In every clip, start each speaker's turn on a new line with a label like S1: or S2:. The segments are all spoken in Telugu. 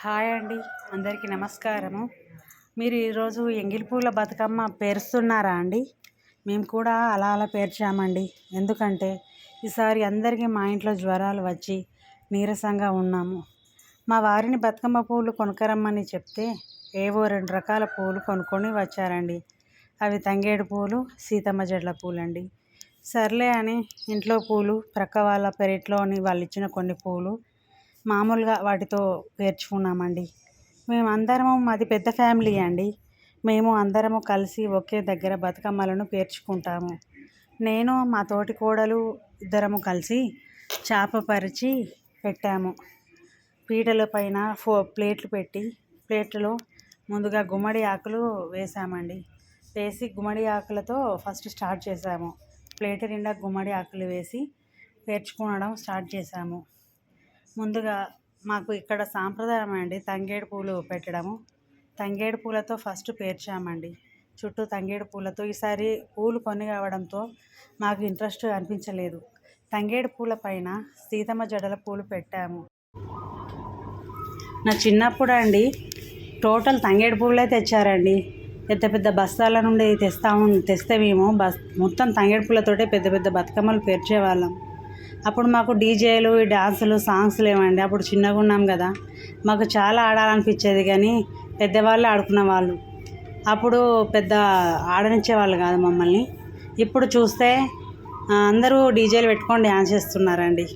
S1: హాయ్ అండి. అందరికీ నమస్కారము. మీరు ఈరోజు ఎంగిలిపూల బతుకమ్మ పేరుస్తున్నారా అండి? మేము కూడా అలా అలా పేర్చామండి. ఎందుకంటే ఈసారి అందరికీ మా ఇంట్లో జ్వరాలు వచ్చి నీరసంగా ఉన్నాము. మా వారిని బతుకమ్మ పూలు కొనుక్కరమ్మని చెప్తే ఏవో రెండు రకాల పూలు కొనుక్కొని వచ్చారండి. అవి తంగేడు పూలు సీతమ్మ జడల పూలండి. సర్లే అని ఇంట్లో పూలు ప్రక్క వాళ్ళ పెరట్లోని వాళ్ళు ఇచ్చిన కొన్ని పూలు మామూలుగా వాటితో పేర్చుకున్నామండి మేమందరము మాది పెద్ద ఫ్యామిలీ అండి. మేము అందరము కలిసి ఒకే దగ్గర బతుకమ్మలను పేర్చుకుంటాము. నేను మా తోటి కోడలు ఇద్దరము కలిసి చేప పరిచి పెట్టాము. పీటల పైన ఫో ప్లేట్లు పెట్టి ప్లేట్లో ముందుగా గుమ్మడి ఆకులు వేసామండి. వేసి గుమ్మడి ఆకులతో ఫస్ట్ స్టార్ట్ చేసాము. ప్లేట్ నిండా గుమ్మడి ఆకులు వేసి పేర్చుకోవడం స్టార్ట్ చేసాము. ముందుగా మాకు ఇక్కడ సాంప్రదాయం అండి తంగేడు పూలు పెట్టడము. తంగేడు పూలతో ఫస్ట్ పేర్చామండి. చుట్టూ తంగేడు పూలతో ఈసారి పూలు కొని కావడంతో మాకు ఇంట్రెస్ట్ అనిపించలేదు. తంగేడు పూల పైన సీతమ్మ జడల పూలు పెట్టాము. నా చిన్నప్పుడు అండి టోటల్ తంగేడు పూలే తెచ్చారండి. పెద్ద పెద్ద బస్తాల నుండి తెస్తా తెస్తే మేము బస్ మొత్తం తంగేడు పూలతోటే పెద్ద పెద్ద బతుకమ్మలు పేర్చేవాళ్ళం అప్పుడు మాకు డీజేలు ఈ డాన్సులు సాంగ్స్ లేవండి. అప్పుడు చిన్నగా ఉన్నాం కదా. మాకు చాలా ఆడాలనిపించేది కానీ పెద్దవాళ్ళు ఆడుకున్న వాళ్ళు. అప్పుడు పెద్ద ఆడనిచ్చేవాళ్ళు కాదు మమ్మల్ని. ఇప్పుడు చూస్తే అందరూ డీజేలు పెట్టుకొని డ్యాన్స్ చేస్తున్నారండి.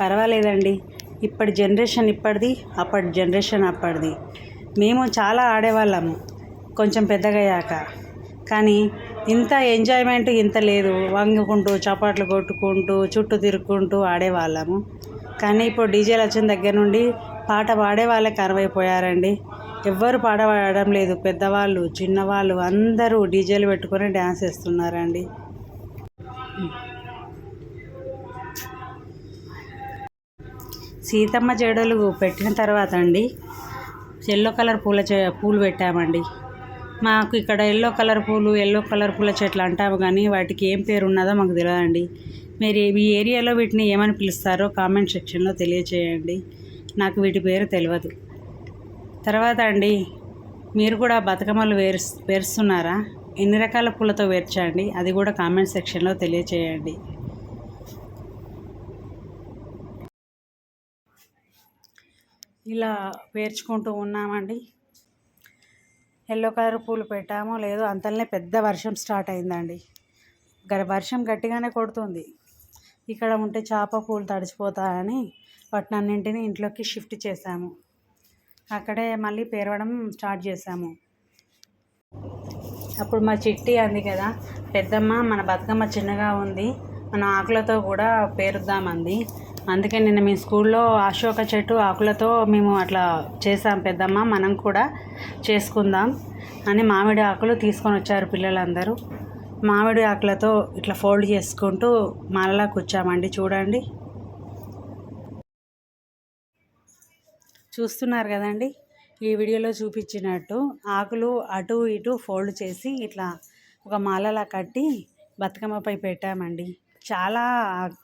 S1: పర్వాలేదండి. ఇప్పటి జనరేషన్ ఇప్పటిది అప్పటి జనరేషన్ అప్పటిది. మేము చాలా ఆడేవాళ్ళము. కొంచెం పెద్దగయ్యాక. కానీ ఇంత ఎంజాయ్మెంట్ ఇంత లేదు. వంగుకుంటూ చపాట్లు కొట్టుకుంటూ చుట్టూ తిరుక్కుంటూ ఆడేవాళ్ళము. కానీ ఇప్పుడు డీజేలు వచ్చిన దగ్గర నుండి పాట పాడే వాళ్ళే కరువైపోయారండి ఎవ్వరు పాట పాడడం లేదు. పెద్దవాళ్ళు చిన్నవాళ్ళు అందరూ డీజేలు పెట్టుకొని డ్యాన్స్ వేస్తున్నారండి. సీతమ్మ జడలు పెట్టిన తర్వాత అండి ఎల్లో కలర్ పూల చె పూలు పెట్టామండి. మాకు ఇక్కడ ఎల్లో కలర్ పూలు ఎల్లో కలర్ పూల చెట్లు అంటాము కానీ వాటికి ఏం పేరు ఉన్నదో మాకు తెలియదండి మీరు మీ ఏరియాలో వీటిని ఏమని పిలుస్తారో కామెంట్ సెక్షన్లో తెలియచేయండి. నాకు వీటి పేరు తెలియదు తర్వాత అండి మీరు కూడా బతుకమ్మలు వేరు వేరుస్తున్నారా? ఎన్ని రకాల పూలతో వేర్చండి? అది కూడా కామెంట్ సెక్షన్లో తెలియచేయండి. ఇలా పేర్చుకుంటూ ఉన్నామండి. ఎల్లో కలర్ పూలు పెట్టామో లేదో అంతలోనే పెద్ద వర్షం స్టార్ట్ అయిందండి. గ- వర్షం గట్టిగానే కొడుతుంది. ఇక్కడ ఉంటే చేప పూలు తడిచిపోతాయని వాటినన్నింటినీ ఇంట్లోకి షిఫ్ట్ చేశాము. అక్కడే మళ్ళీ పేరవడం స్టార్ట్ చేశాము. అప్పుడు మా చిట్టి అంది కదా పెద్దమ్మ మన బతుకమ్మ చిన్నగా ఉంది. మన ఆకులతో కూడా పేరుద్దామంది అందుకే నిన్న మీ స్కూల్లో అశోక చెట్టు ఆకులతో మేము అట్లా చేసాం పెద్దమ్మ మనం కూడా చేసుకుందాం అని మామిడి ఆకులు తీసుకొని వచ్చారు పిల్లలందరూ. మామిడి ఆకులతో ఇట్లా ఫోల్డ్ చేసుకుంటూ మాలలా కూర్చామండి చూడండి. చూస్తున్నారు కదండి ఈ వీడియోలో చూపించినట్టు ఆకులు అటు ఇటు ఫోల్డ్ చేసి ఇట్లా ఒక మాలలా కట్టి బతుకమ్మపై పెట్టామండి. చాలా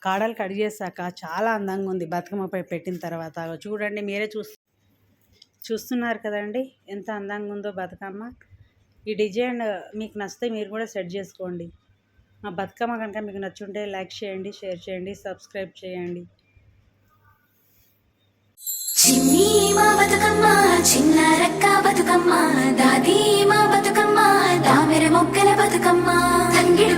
S1: కాడలు కట్ చేశాక చాలా అందంగా ఉంది. బతుకమ్మపై పెట్టిన తర్వాత. చూడండి మీరే చూస్ చూస్తున్నారు కదండి ఎంత అందంగా ఉందో బతుకమ్మ. ఈ డిజైన్ మీకు నచ్చితే మీరు కూడా సెట్ చేసుకోండి. మా బతుకమ్మ కనుక మీకు నచ్చుంటే లైక్ చేయండి షేర్ చేయండి సబ్స్క్రైబ్ చేయండి.
S2: చిన్ని మా బతుకమ్మ చిన్న రక్క బతుకమ్మ దాది మా బతుకమ్మ దామెర మొక్కల బతుకమ్మ తంగిడు